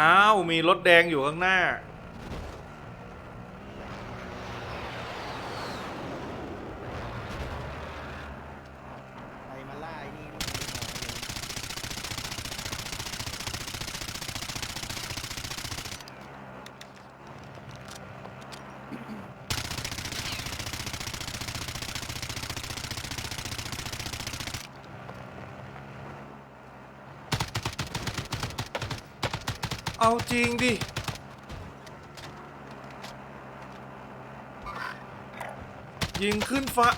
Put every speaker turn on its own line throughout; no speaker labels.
อ้าวมีรถแดงอยู่ข้างหน้า
ใครมาล่าไอ้นี่นี่
เอาจริงดิ ยิงขึ้นฟ้า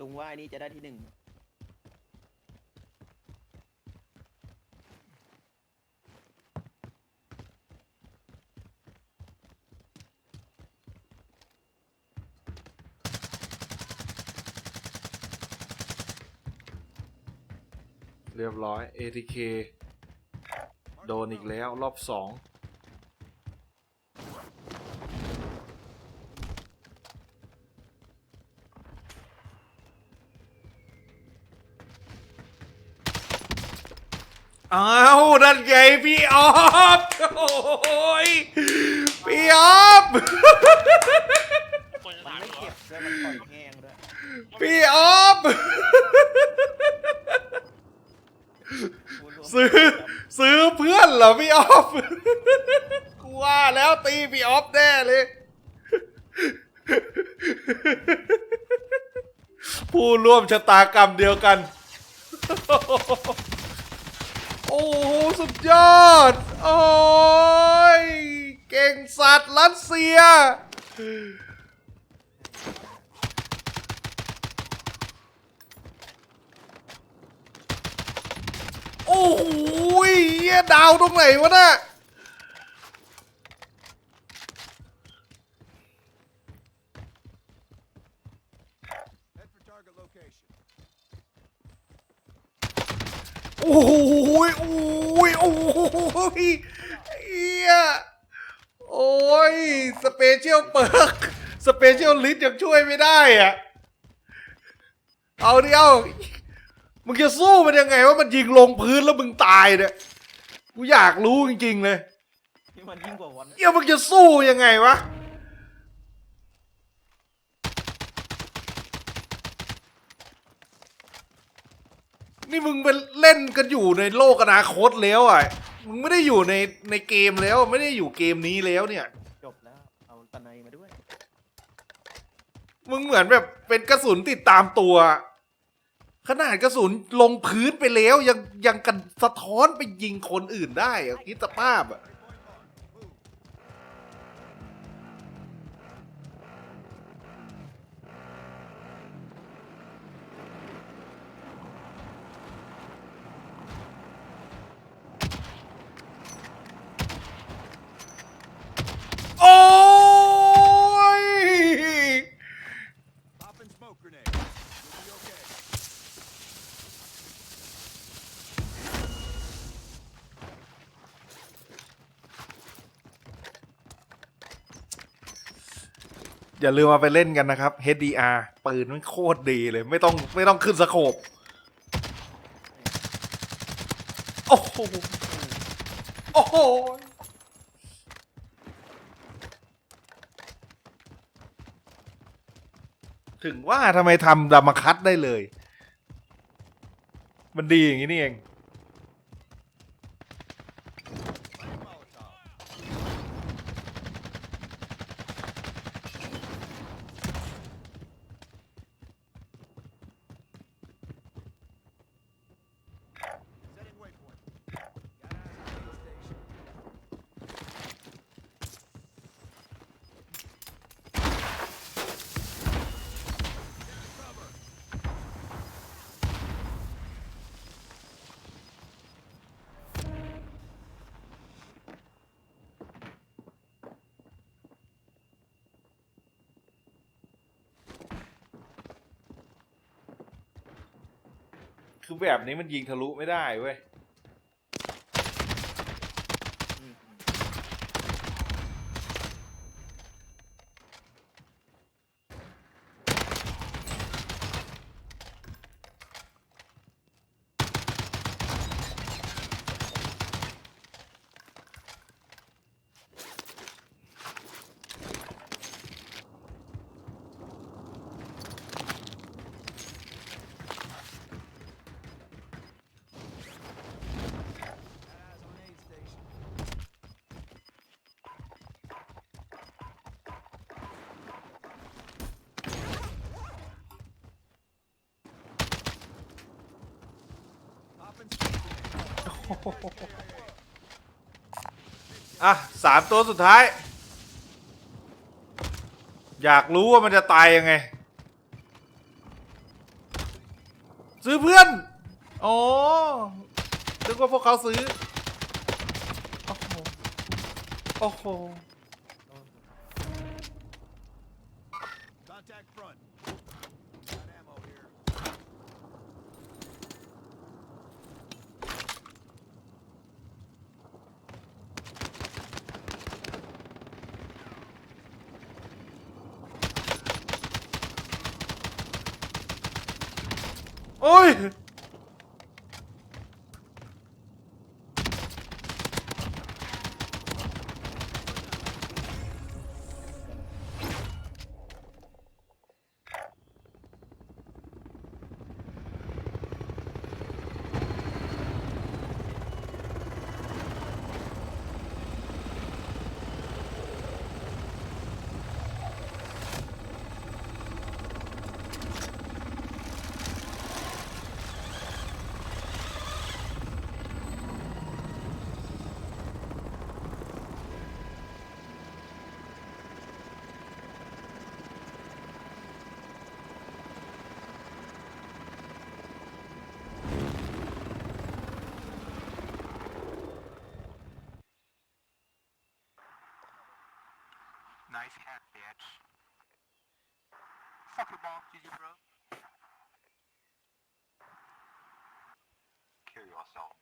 ลุงว่าอ้นี่จะได้ที่หนึ่ง
เรียบร้อย ATK โดนอีกแล้วรอบสอง อ้าวนั่นไงพี่ออฟโอ้ยพี่ออฟ
คนจะ
มัน
ถาม
ไม่
อยู่
เก็บด้วยมันปล่อยแห้งด้วย
พี่ออฟ
พูรวม
ซื้อซื้อเพื่อนเหรอพี่ออฟกูว่าแล้วตีพี่ออฟแน่เลย ผู้ร่วมชะตากรรมเดียวกัน โอ้โห สุดยอด โอ้ย เก่งสัตว์รัสเซีย โอ้โหเหี้ยดาวตรงไหนวะ
เนี่ย
โอ้โหโอ้ยโอ้ยเฮียโอ้ย สเปเชียลเปิร์กสเปเชียลลิสยังช่วยไม่ได้อะเอาเดียวมึงจะสู้มันยังไงว่ามันยิงลงพื้นแล้วมึงตายเนี่ย กูอยากรู้จริงๆเลย
นี่มันยิ่งกว่าวัน
เดี๋ยวมึงจะสู้ยังไงวะ นี่มึงเป็นเล่นกันอยู่ในโลกอนาคตแล้วอะ มึงไม่ได้อยู่ในในเกมแล้วไม่ได้อยู่เกมนี้แล้วเนี่ย
จบแล้ว เอาตะไนมาด้วย
มึงเหมือนแบบเป็นกระสุนติดตามตัว ขนาดกระสุนลงพื้นไปแล้วยังยังกันสะท้อนไปยิงคนอื่นได้อะคิดสภาพอะ อย่าลืมมาไปเล่นกันนะครับ HDR ปืนมันโคตรดีเลย ไม่ต้องไม่ต้องขึ้นสโคปโอ้โหโอ้โหถึงว่าทำไมทำดามาคัตได้เลย มันดีอย่างนี้นี่เอง คือแบบนี้มันยิงทะลุไม่ได้เว้ย
อะ
สามตัวสุดท้าย อยากรู้ว่ามันจะตายยังไง ซื้อเพื่อน อ๋อนึกว่าพวกเขาซื้อ โอ้โห โอ้โห โอ้ย
Nice hat, bitch. Fuck your ball, GG, bro. Kill yourself.